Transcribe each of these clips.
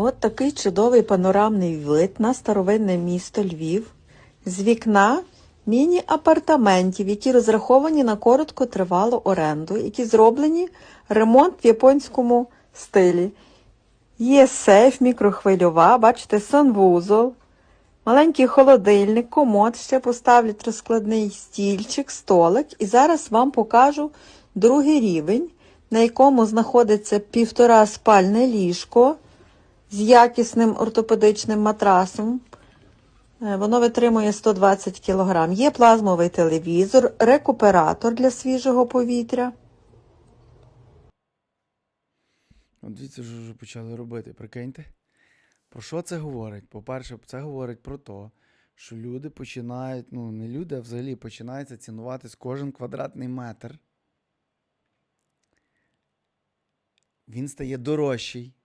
От такий чудовий панорамний вид на старовинне місто Львів. З вікна міні-апартаментів, які розраховані на короткотривалу оренду, які зроблені ремонт в японському стилі. Є сейф, мікрохвильова, бачите, санвузол, маленький холодильник, комод, ще поставлять розкладний стільчик, столик. І зараз вам покажу другий рівень, на якому знаходиться півтора спальне ліжко з якісним ортопедичним матрасом. Е, Воно витримує 120 кг. Є плазмовий телевізор, рекуператор для свіжого повітря. От дивіться, що вже почали робити, прикиньте. Про що це говорить? По-перше, це говорить про те, що люди починають, ну не люди, а взагалі починаються цінувати кожен квадратний метр. Він стає дорожчий.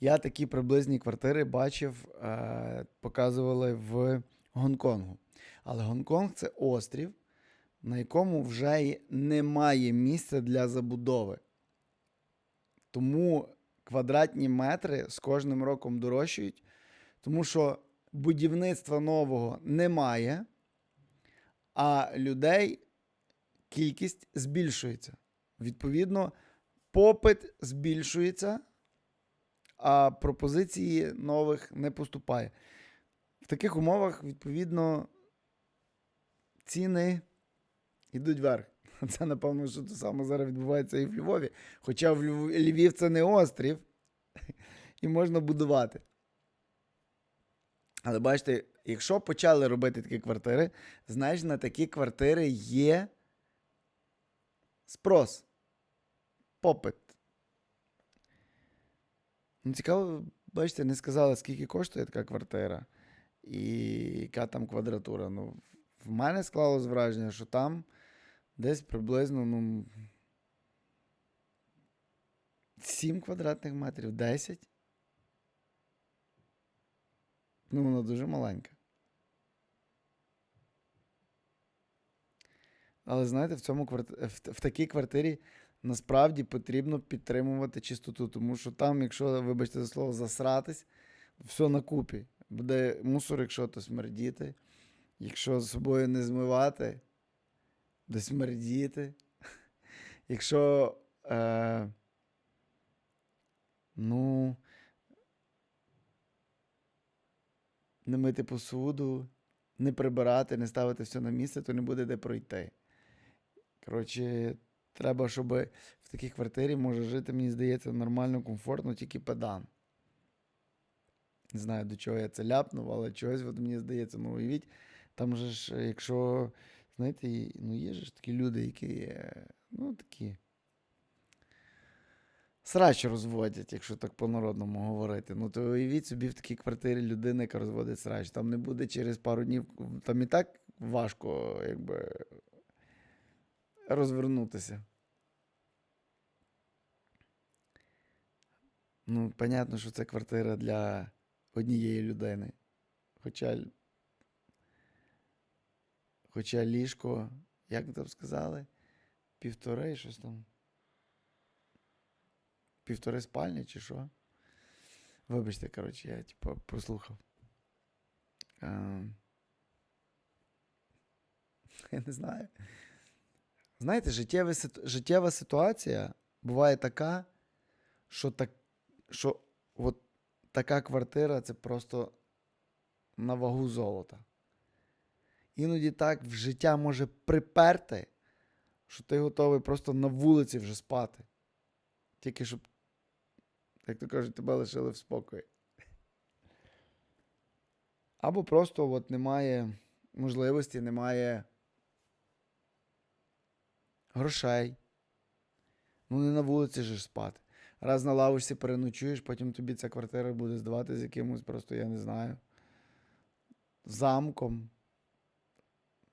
Я такі приблизні квартири бачив, е, показували в Гонконгу. Але Гонконг це острів, на якому вже немає місця для забудови. Тому квадратні метри з кожним роком дорожчають, тому що будівництва нового немає, а людей кількість збільшується. Відповідно, попит збільшується, а пропозиції нових не поступає. В таких умовах, відповідно, ціни йдуть вверх. Це, напевно, що те саме зараз відбувається і в Львові. Хоча в Льв- Львів це не острів, і можна будувати. Але бачите, якщо почали робити такі квартири, значить на такі квартири є спрос, попит. Ну, цікаво, бачите, не сказали, скільки коштує така квартира і яка там квадратура. Ну, в мене склалось враження, що там десь приблизно ну, 7 квадратних метрів, 10. Ну, вона дуже маленька. Але знаєте, в, цьому кварт... в, в такій квартирі насправді потрібно підтримувати чистоту, тому що там, якщо, вибачте за слово, засратись, все на купі. Буде мусор, якщо то смердіти. Якщо з собою не змивати, буде смердіти. Якщо. Е, ну. Не мити посуду, не прибирати, не ставити все на місце, то не буде де пройти. Коротше, треба, щоб в такій квартирі може жити, мені здається, нормально, комфортно, тільки педан. Не знаю, до чого я це ляпнув, але чогось от мені здається, ну уявіть, там же ж, якщо, знаєте, ну є ж такі люди, які, ну, такі. Срач розводять, якщо так по-народному говорити. Ну, то уявіть собі в такій квартирі людина, яка розводить срач. Там не буде через пару днів, там і так важко, якби, розвернутися. Ну, понятно, що це квартира для однієї людини. Хоча, хоча ліжко, як там сказали, півтори, щось там. Півтори спальні чи що? Вибачте, коротше, я типу прослухав. Ем, Я не знаю. Знаєте, життєва, життєва ситуація буває така, що, так, що от така квартира це просто на вагу золота. Іноді так в життя може приперти, що ти готовий просто на вулиці вже спати. Тільки щоб, як то кажуть, тебе лишили в спокої. Або просто от немає можливості, немає грошей. Ну, не на вулиці ж спати. Раз на лавочці переночуєш, потім тобі ця квартира буде здавати з якимось, просто я не знаю. Замком.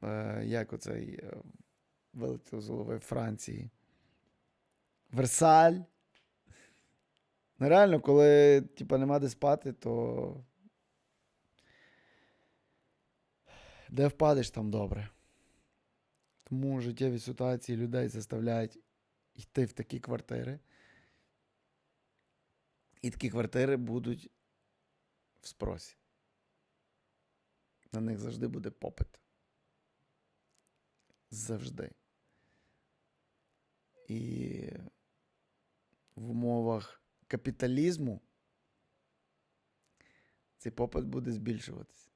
Е, як оцей е, вилетів з Франції. Версаль. Ну, реально, коли типа, нема де спати, то. Де впадеш, там добре. Тому життєві ситуації людей заставляють йти в такі квартири. І такі квартири будуть в спросі. На них завжди буде попит. Завжди. І в умовах капіталізму цей попит буде збільшуватися.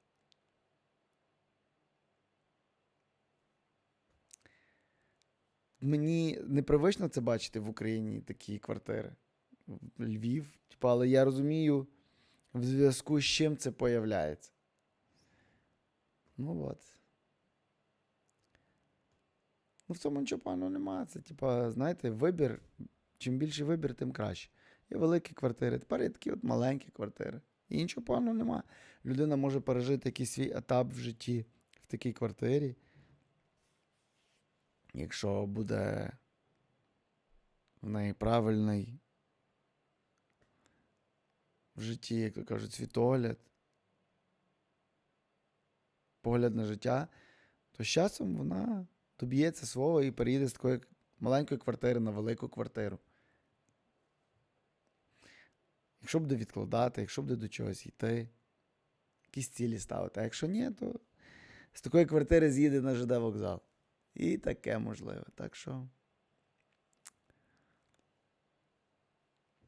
Мені непривично це бачити в Україні такі квартири. Львів. Типу, але я розумію, в зв'язку з чим це появляється. Ну от. Ну, в цьому нічого поганого немає. Це, типа, знаєте, вибір. Чим більший вибір, тим краще. Є великі квартири, тепер є такі от маленькі квартири. І нічого поганого немає. Людина може пережити якийсь свій етап в житті в такій квартирі. Якщо буде в неї правильний в житті, як то кажуть, світогляд, погляд на життя, то з часом вона доб'ється свого і переїде з такої маленької квартири на велику квартиру. Якщо буде відкладати, якщо буде до чогось йти, якісь цілі ставити. А якщо ні, то з такої квартири з'їде на ЖД вокзал. І таке можливе. Так що.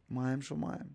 Маємо, що маємо.